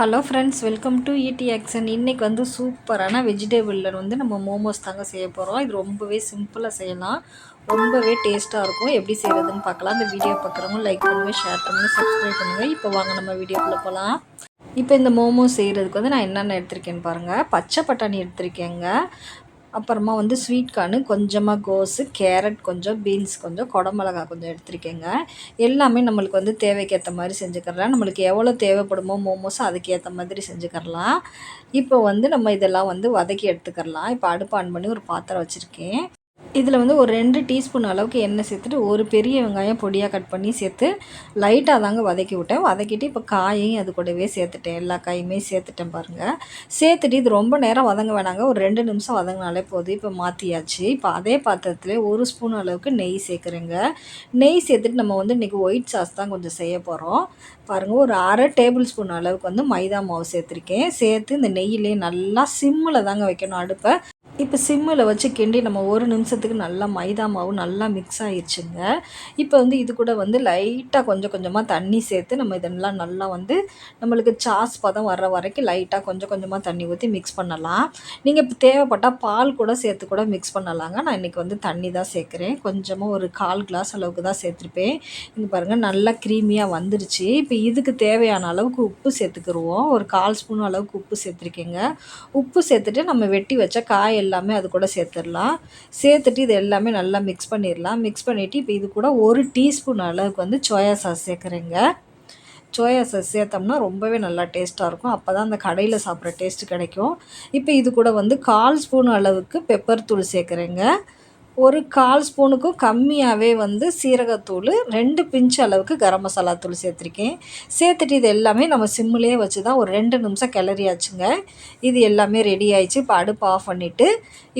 Hello friends welcome to இடி action இன்றைக்கி வந்து சூப்பரான வெஜிடபிளில் வந்து நம்ம மோமோஸ் தாங்க செய்ய போகிறோம் இது ரொம்பவே சிம்பிளாக செய்யலாம். ரொம்பவே டேஸ்ட்டாக இருக்கும். எப்படி செய்கிறதுன்னு பார்க்கலாம். அந்த வீடியோ பார்க்குறவங்க லைக் பண்ணுங்கள் ஷேர் பண்ணுங்கள் சப்ஸ்கிரைப் பண்ணுங்கள் இப்போ வாங்க நம்ம வீடியோக்குள்ளே போகலாம் இப்போ இந்த மோமோஸ் செய்கிறதுக்கு வந்து நான் என்னென்ன எடுத்திருக்கேன்னு பாருங்கள் பச்சை பட்டாணி எடுத்திருக்கேங்க. அப்புறமா வந்து ஸ்வீட் கார்னு கொஞ்சமாக கோஸு கேரட் கொஞ்சம் பீன்ஸ் கொஞ்சம் குடமிளகா கொஞ்சம் எடுத்திருக்கேங்க. எல்லாமே நம்மளுக்கு வந்து தேவைக்கேற்ற மாதிரி செஞ்சுக்கிறலாம். நம்மளுக்கு எவ்வளோ தேவைப்படுமோ மோமோஸோ அதுக்கேற்ற மாதிரி செஞ்சுக்கிறலாம். இப்போ வந்து நம்ம இதெல்லாம் வந்து வதக்கி எடுத்துக்கிறலாம். இப்போ அடுப்பு ஆன் பண்ணி ஒரு பாத்திரம் வச்சுருக்கேன். இதில் வந்து ஒரு ரெண்டு டீஸ்பூன் அளவுக்கு எண்ணெய் சேர்த்துட்டு ஒரு பெரிய வெங்காயம் பொடியாக கட் பண்ணி சேர்த்து லைட்டாக தாங்க வதக்கி விட்டேன். வதக்கிட்டு இப்போ காயையும் அது கூடவே சேர்த்துட்டேன். எல்லா காயுமே சேர்த்துட்டேன் பாருங்கள் சேர்த்துட்டு இது ரொம்ப நேரம் வதங்க வேணாங்க. ஒரு ரெண்டு நிமிஷம் வதங்கினாலே போதும். இப்போ மாற்றியாச்சு இப்போ அதே பாத்திரத்தில் ஒரு ஸ்பூன் அளவுக்கு நெய் சேர்க்குறேங்க. நெய் சேர்த்துட்டு நம்ம வந்து இன்றைக்கி ஒயிட் சாஸ் தான் கொஞ்சம் செய்ய போகிறோம் பாருங்கள் ஒரு அரை டேபிள் ஸ்பூன் அளவுக்கு வந்து மைதா மாவு சேர்த்துருக்கேன். சேர்த்து இந்த நெய்யிலே நல்லா சிம்மில் தாங்க வைக்கணும் அடுப்பை. இப்போ சிம்மில் வச்சு கிண்டி நம்ம ஒரு நிமிஷத்துக்கு நல்லா மைதா மாவு நல்லா மிக்ஸ் ஆயிடுச்சுங்க இப்போ வந்து இது கூட வந்து லைட்டாக கொஞ்சம் கொஞ்சமாக தண்ணி சேர்த்து நம்ம இதெல்லாம் நல்லா வந்து நம்மளுக்கு சாஸ் பதம் வர்ற வரைக்கும் லைட்டாக கொஞ்சம் கொஞ்சமாக தண்ணி ஊற்றி மிக்ஸ் பண்ணலாம். நீங்கள் இப்போ தேவைப்பட்டால் பால் கூட சேர்த்து கூட மிக்ஸ் பண்ணலாங்க. நான் இன்றைக்கி வந்து தண்ணி தான் சேர்க்குறேன். கொஞ்சமாக ஒரு கால் கிளாஸ் அளவுக்கு தான் சேர்த்துருப்பேன். இங்கே பாருங்கள் நல்லா க்ரீமியாக வந்துருச்சு. இப்போ இதுக்கு தேவையான அளவுக்கு உப்பு சேர்த்துக்கிடுவோம் ஒரு கால் ஸ்பூன் அளவுக்கு உப்பு சேர்த்துருக்கேங்க. உப்பு சேர்த்துட்டு நம்ம வெட்டி வச்ச காய் எல்லாமே அது கூட சேர்த்துடலாம். சேர்த்துட்டு இது எல்லாமே நல்லா மிக்ஸ் பண்ணிடலாம். மிக்ஸ் பண்ணிவிட்டு இப்போ இது கூட ஒரு டீஸ்பூன் அளவுக்கு வந்து சோயா சாஸ் சேர்க்குறேங்க. சோயா சாஸ் சேர்த்தோம்னா ரொம்பவே நல்லா டேஸ்ட்டாக இருக்கும். அப்போ தான் அந்த கடையில் சாப்பிட்ற டேஸ்ட்டு கிடைக்கும். இப்போ இது கூட வந்து கால் ஸ்பூன் அளவுக்கு பெப்பர் தூள் சேர்க்குறேங்க. ஒரு கால் ஸ்பூனுக்கும் கம்மியாகவே வந்து சீரகத்தூள் ரெண்டு பிஞ்சு அளவுக்கு கரம் மசாலா தூள் சேர்த்துருக்கேன். சேர்த்துட்டு இது எல்லாமே நம்ம சிம்மிலே வச்சு தான் ஒரு ரெண்டு நிமிஷம் கிளறியாச்சுங்க. இது எல்லாமே ரெடி ஆயிடுச்சு. இப்போ அடுப்பு ஆஃப் பண்ணிவிட்டு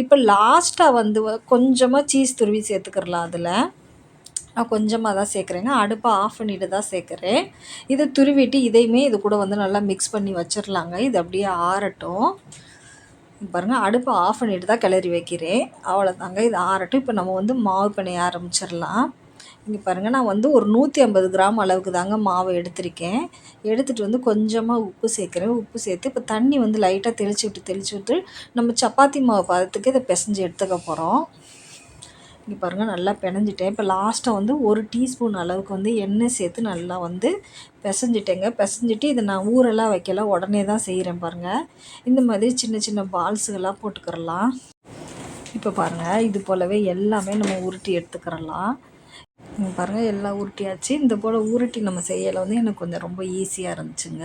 இப்போ லாஸ்ட்டாக வந்து கொஞ்சமாக சீஸ் துருவி சேர்த்துக்கிறலாம் அதில். நான் கொஞ்சமாக தான் சேர்க்குறேங்க. அடுப்பை ஆஃப் பண்ணிட்டு தான் சேர்க்குறேன். இதை துருவிட்டு இதையுமே இது கூட வந்து நல்லா மிக்ஸ் பண்ணி வச்சிடலாங்க இது அப்படியே ஆறட்டும். பாருங்கள் அடுப்பை ஆஃப் பண்ணிட்டு தான் கிளறி வைக்கிறேன். அவ்வளோதாங்க இது ஆறட்டும். இப்போ நம்ம வந்து மாவு பிணைய ஆரம்பிச்சிடலாம். இங்கே பாருங்கள் நான் வந்து ஒரு நூற்றி ஐம்பது கிராம் அளவுக்கு தாங்க மாவு எடுத்திருக்கேன். எடுத்துகிட்டு வந்து கொஞ்சமாக உப்பு சேர்க்குறேன். உப்பு சேர்த்து இப்போ தண்ணி வந்து லைட்டாக தெளிச்சு விட்டு தெளிச்சு விட்டு நம்ம சப்பாத்தி மாவு பதத்துக்கு இதை பிசைஞ்சு எடுத்துக்க போகிறோம் இங்கே பாருங்கள் நல்லா பிணைஞ்சிட்டேன். இப்போ லாஸ்ட்டாக வந்து ஒரு டீஸ்பூன் அளவுக்கு வந்து எண்ணெய் சேர்த்து நல்லா வந்து பிசைஞ்சிட்டேங்க. பிசைஞ்சிட்டு இதை நான் ஊரெல்லாம் வைக்கல உடனே தான் செய்கிறேன் பாருங்கள் இந்த மாதிரி சின்ன சின்ன பால்ஸுகளாக போட்டுக்கிறலாம். இப்போ பாருங்கள் இது போலவே எல்லாமே நம்ம உருட்டி எடுத்துக்கிறலாம். பாருங்கள் எல்லாம் உருட்டியாச்சு. இந்த போல் உருட்டி நம்ம செய்யலை வந்து எனக்கு கொஞ்சம் ரொம்ப ஈஸியாக இருந்துச்சுங்க.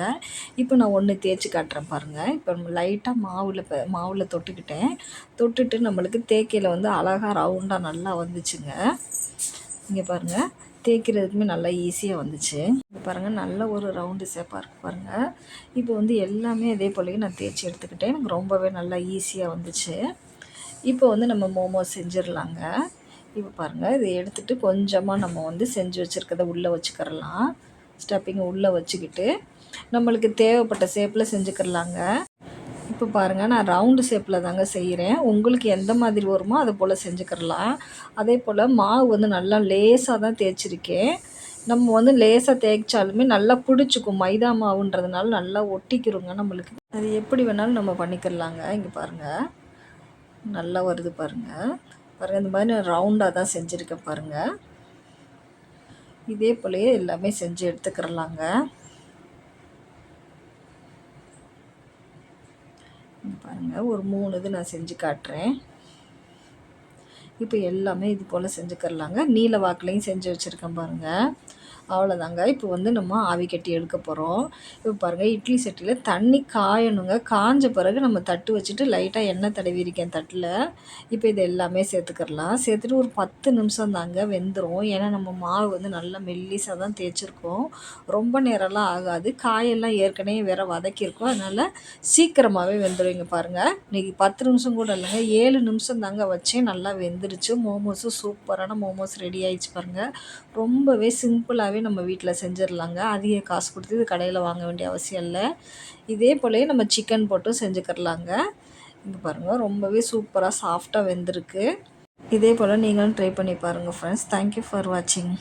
இப்போ நான் ஒன்று தேய்ச்சி காட்டுறேன் பாருங்கள் இப்போ நம்ம லைட்டாக மாவில் இப்போ மாவில் தொட்டுக்கிட்டேன். தொட்டுட்டு நம்மளுக்கு தேக்கையில் வந்து அழகாக ரவுண்டாக நல்லா வந்துச்சுங்க. இங்கே பாருங்கள் தேய்க்கிறதுக்குமே நல்லா ஈஸியாக வந்துச்சு. இப்போ பாருங்கள் நல்ல ஒரு ரவுண்டு ஷேப்பாக இருக்குது பாருங்கள் இப்போ வந்து எல்லாமே அதே போலவே நான் தேய்ச்சி எடுத்துக்கிட்டேன். எனக்கு ரொம்பவே நல்லா ஈஸியாக வந்துச்சு. இப்போ வந்து நம்ம மோமோஸ் செஞ்சிடலாங்க. இப்போ பாருங்கள் இதை எடுத்துகிட்டு கொஞ்சமாக நம்ம வந்து செஞ்சு வச்சுருக்கத உள்ளே வச்சுக்கிறலாம். ஸ்டப்பிங்கை உள்ளே வச்சுக்கிட்டு நம்மளுக்கு தேவைப்பட்ட ஷேப்பில் செஞ்சுக்கிறலாங்க. இப்போ பாருங்கள் நான் ரவுண்டு ஷேப்பில் தாங்க செய்கிறேன் உங்களுக்கு எந்த மாதிரி வருமோ அதை போல் செஞ்சுக்கிறலாம். அதே போல் மாவு வந்து நல்லா லேசாக தான் தேய்ச்சிருக்கேன். நம்ம வந்து லேசாக தேய்ச்சாலுமே நல்லா பிடிச்சிக்கும். மைதா மாவுன்றதுனால நல்லா ஒட்டிக்கிறோங்க நம்மளுக்கு. அது எப்படி வேணாலும் நம்ம பண்ணிக்கிறலாங்க. இங்கே பாருங்கள் நல்லா வருது பாருங்கள் பாருங்கள் இந்த மாதிரி நான் ரவுண்டாக தான் செஞ்சுருக்கேன் பாருங்கள் இதே போலயே எல்லாமே செஞ்சு எடுத்துக்கிறலாங்க. பாருங்கள் ஒரு மூணு இது நான் செஞ்சு காட்டுறேன். இப்போ எல்லாமே இது போல் செஞ்சுக்கிறலாங்க. நீல வாக்குலையும் செஞ்சு வச்சுருக்கேன் பாருங்கள் அவ்வளோதாங்க இப்போ வந்து நம்ம ஆவி கட்டி எடுக்க போகிறோம் இப்போ பாருங்கள் இட்லி சட்டியில் தண்ணி காயணுங்க. காஞ்ச பிறகு நம்ம தட்டு வச்சுட்டு லைட்டாக எண்ணெய் தடவி இருக்கேன் தட்டில். இப்போ இது எல்லாமே சேர்த்துக்கிறலாம். சேர்த்துட்டு ஒரு பத்து நிமிஷம் தாங்க வெந்துடும் ஏன்னா நம்ம மாவு வந்து நல்லா மெல்லிசாக தான் தேய்ச்சிருக்கோம். ரொம்ப நேரம்லாம் ஆகாது. காயெல்லாம் ஏற்கனவே வேறு வதக்கியிருக்கோம். அதனால் சீக்கிரமாகவே வெந்துடும் இங்கே பாருங்கள் இன்றைக்கி பத்து நிமிஷம் கூட இல்லைங்க. ஏழு நிமிஷம் தாங்க வச்சேன். நல்லா வெந்துருச்சு. மோமோஸும் சூப்பரான மோமோஸ் ரெடி ஆயிடுச்சு பாருங்கள் ரொம்பவே சிம்பிளாகவே ஈஸியாகவே நம்ம வீட்டில் செஞ்சிடலாங்க அதிக காசு கொடுத்து இது கடையில் வாங்க வேண்டிய அவசியம் இல்லை. இதே போலயே நம்ம சிக்கன் போட்டும் செஞ்சுக்கிறலாங்க இங்கே பாருங்கள் ரொம்பவே சூப்பராக சாஃப்டாக வெந்திருக்கு. இதே போல் நீங்களும் ட்ரை பண்ணி பாருங்கள் ஃப்ரெண்ட்ஸ் தேங்க்யூ ஃபார் வாட்சிங்